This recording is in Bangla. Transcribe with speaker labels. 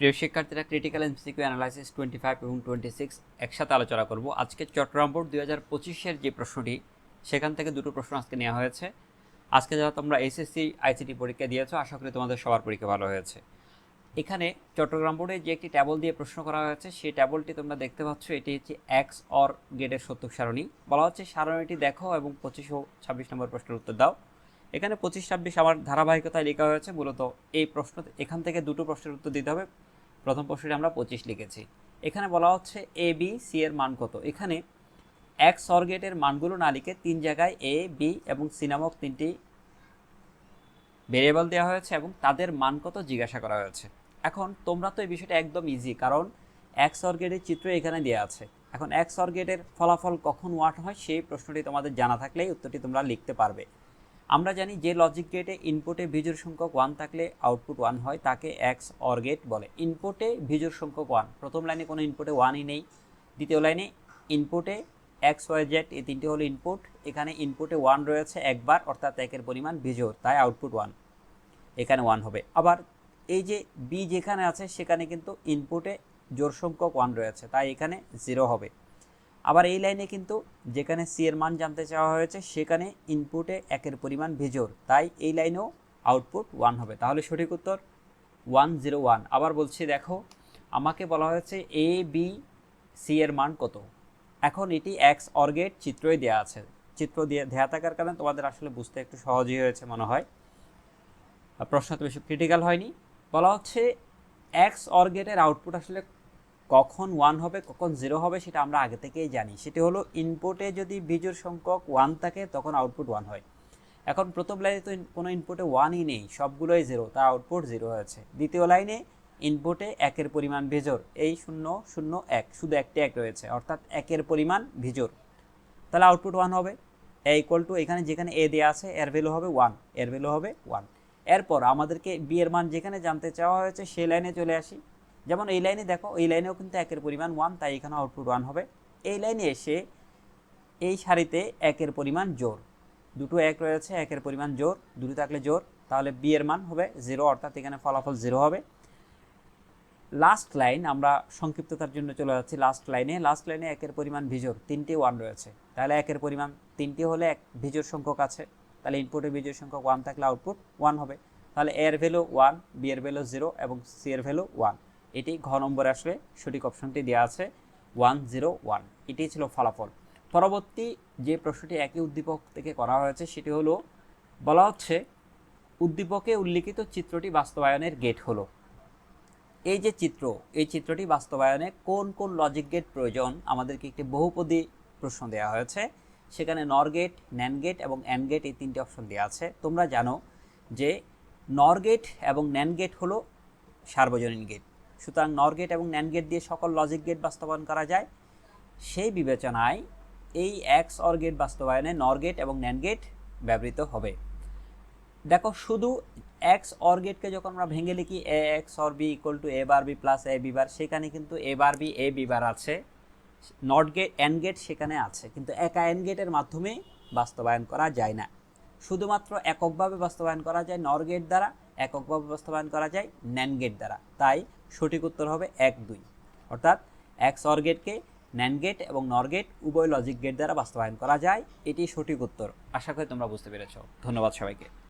Speaker 1: প্রিয় শিক্ষার্থীরা critical MCQ analysis twenty five এবং টোয়েন্টি সিক্স একসাথে আলোচনা করব। আজকে চট্টগ্রাম বোর্ড দুই হাজার পঁচিশের যে প্রশ্নটি, সেখান থেকে দুটো প্রশ্ন আজকে নেওয়া হয়েছে। আজকে যারা তোমরা এসএসসি আইসিটি পরীক্ষা দিয়েছ, আশা করি তোমাদের সবার পরীক্ষা ভালো হয়েছে। এখানে চট্টগ্রাম বোর্ডে যে একটি ট্যাবল দিয়ে প্রশ্ন করা হয়েছে, সেই ট্যাবলটি তোমরা দেখতে পাচ্ছ, এটি হচ্ছে এক্স অর গেটের সত্যক সারণী। বলা হচ্ছে, সারণীটি দেখো এবং পঁচিশ ও ছাব্বিশ নম্বর প্রশ্নের উত্তর দাও। এখানে পঁচিশ, ছাব্বিশ আমার ধারাবাহিকতায় লেখা হয়েছে, মূলত এই প্রশ্ন, এখান থেকে দুটো প্রশ্নের উত্তর দিতে হবে। প্রথম প্রশ্নটি আমরা পঁচিশ লিখেছি। এখানে বলা হচ্ছে এ বি সি এর মান কত? এখানে এক্স অর্গেটের মানগুলো না লিখে তিন জায়গায় এ বি এবং সি নামক তিনটি ভেরিয়েবল দেওয়া হয়েছে এবং তাদের মান কত জিজ্ঞাসা করা হয়েছে। এখন তোমরা তো এই বিষয়টা একদম ইজি কারণ এক্স অর্গেটের চিত্র এখানে দেওয়া আছে। এখন এক্স অর্গেটের ফলাফল কখন ওয়াট হয় সেই প্রশ্নটি তোমাদের জানা থাকলেই উত্তরটি তোমরা লিখতে পারবে। আমরা জানি যে লজিক গেটে ইনপুটে ভিজুর সংখ্যক ওয়ান থাকলে আউটপুট ওয়ান হয়, তাকে এক্স অর গেট বলে। ইনপুটে ভিজুর সংখ্যক ওয়ান প্রথম লাইনে কোনো ইনপুটে ওয়ানই নেই, দ্বিতীয় লাইনে ইনপুটে এক্স ওয়াই জেড এই তিনটি হলো ইনপুট এখানে ইনপুটে ওয়ান রয়েছে একবার, অর্থাৎ একের পরিমাণ ভিজুর তাই আউটপুট ওয়ান এখানে ওয়ান হবে। আবার এই যে বি যেখানে আছে, সেখানে কিন্তু ইনপুটে জোর সংখ্যক ওয়ান রয়েছে, তাই এখানে জিরো হবে। আবার এই লাইনে কিন্তু যেখানে সি এর মান জানতে চাওয়া হয়েছে, সেখানে ইনপুটে একের পরিমাণ ভিজোর। তাই এই লাইনেও আউটপুট ওয়ান হবে। তাহলে সঠিক উত্তর ওয়ান জিরো ওয়ান আবার বলছি, দেখো, আমাকে বলা হয়েছে এ বি সি এর মান কত? এখন এটি এক্স অর্গেট চিত্রই দেওয়া আছে। চিত্র দিয়ে, দেয়া থাকার কারণে তোমাদের আসলে বুঝতে একটু সহজই হয়েছে মনে হয়। প্রশ্ন তো বেশি ক্রিটিক্যাল হয়নি। বলা হচ্ছে এক্স অর্গেটের আউটপুট আসলে কখন ওয়ান হবে, কখন জিরো হবে সেটা আমরা আগে থেকেই জানি। সেটি হলো ইনপুটে যদি বিজোর সংখ্যক ওয়ান থাকে, তখন আউটপুট ওয়ান হয়। এখন প্রথম লাইনে তো কোনো ইনপুটে ওয়ানই নেই, সবগুলোই জিরো তার আউটপুট জিরো হয়েছে। দ্বিতীয় লাইনে ইনপুটে একের পরিমাণ ভিজোর এই শূন্য শূন্য, এক, শুধু একটি এক রয়েছে, অর্থাৎ একের পরিমাণ ভিজোর তাহলে আউটপুট ওয়ান হবে এ ইকুয়াল টু এখানে যেখানে এ দেওয়া আছে, এর ভ্যালু হবে ওয়ানের ভ্যালু হবে ওয়ান এরপর আমাদেরকে বি এর মান যেখানে জানতে চাওয়া হয়েছে, সেই লাইনে চলে আসি। যেমন এই লাইনে দেখো, এই লাইনেও কিন্তু একের পরিমাণ ওয়ান তাই এখানে আউটপুট ওয়ান হবে। এই লাইনে এসে এই সারিতে একের পরিমাণ জোর দুটো এক রয়েছে, একের পরিমাণ জোর দুটো থাকলে জোর তাহলে বি এর মান হবে জিরো অর্থাৎ এখানে ফলাফল জিরো হবে। লাস্ট লাইন আমরা সংক্ষিপ্ততার জন্য চলে যাচ্ছি লাস্ট লাইনে লাস্ট লাইনে একের পরিমাণ ভিজোর, তিনটি ওয়ান রয়েছে। তাহলে একের পরিমাণ তিনটি হলে এক ভিজোর সংখ্যক আছে। তাহলে ইনপুটের ভিজোর সংখ্যক ওয়ান থাকলে আউটপুট ওয়ান হবে। তাহলে এর ভ্যালু ওয়ান বি এর ভ্যালু জিরো এবং সি এর ভ্যালু ওয়ান এটি ঘ নম্বরে আসবে, সঠিক অপশনটি দেওয়া আছে ওয়ান জিরো ওয়ান এটি ছিল ফলাফল। পরবর্তী যে প্রশ্নটি একই উদ্দীপক থেকে করা হয়েছে, সেটি হলো, বলা হচ্ছে, উদ্দীপকে উল্লিখিত চিত্রটি বাস্তবায়নের গেট হলো। এই যে চিত্র, এই চিত্রটি বাস্তবায়নে কোন কোন লজিক গেট প্রয়োজন, আমাদেরকে একটি বহুপদী প্রশ্ন দেওয়া হয়েছে। সেখানে নর গেট ন্যান গেট এবং অ্যান গেট এই তিনটি অপশন দেওয়া আছে। তোমরা জানো যে নর গেট এবং ন্যান গেট হলো সার্বজনীন গেট সুতরাং নর গেট এবং ন্যান গেট দিয়ে সকল লজিক গেট বাস্তবায়ন করা যায়। সেই বিবেচনায় এই এক্স অর গেট বাস্তবায়নে নর গেট এবং ন্যান গেট ব্যবহৃত হবে। দেখো, শুধু এক্স অর গেটকে যখন আমরা ভেঙে লিখি A XOR B equal to A bar B plus A B bar সেখানে কিন্তু এ বার বি এ বি বার আছে। নট গেট এন গেট সেখানে আছে, কিন্তু একা এন গেটের মাধ্যমে বাস্তবায়ন করা যায় না। শুধুমাত্র এককভাবে বাস্তবায়ন করা যায় নর গেট দ্বারা। এককভাবে বাস্তবায়ন করা যায় ন্যান গেট দ্বারা। তাই সঠিক উত্তর হবে এক দুই। অর্থাৎ এক্স অর গেটকে ন্যান গেট এবং নর গেট উভয় লজিক গেট দ্বারা বাস্তবায়ন করা যায়। এটি সঠিক উত্তর। আশা করি তোমরা বুঝতে পেরেছ। ধন্যবাদ সবাইকে।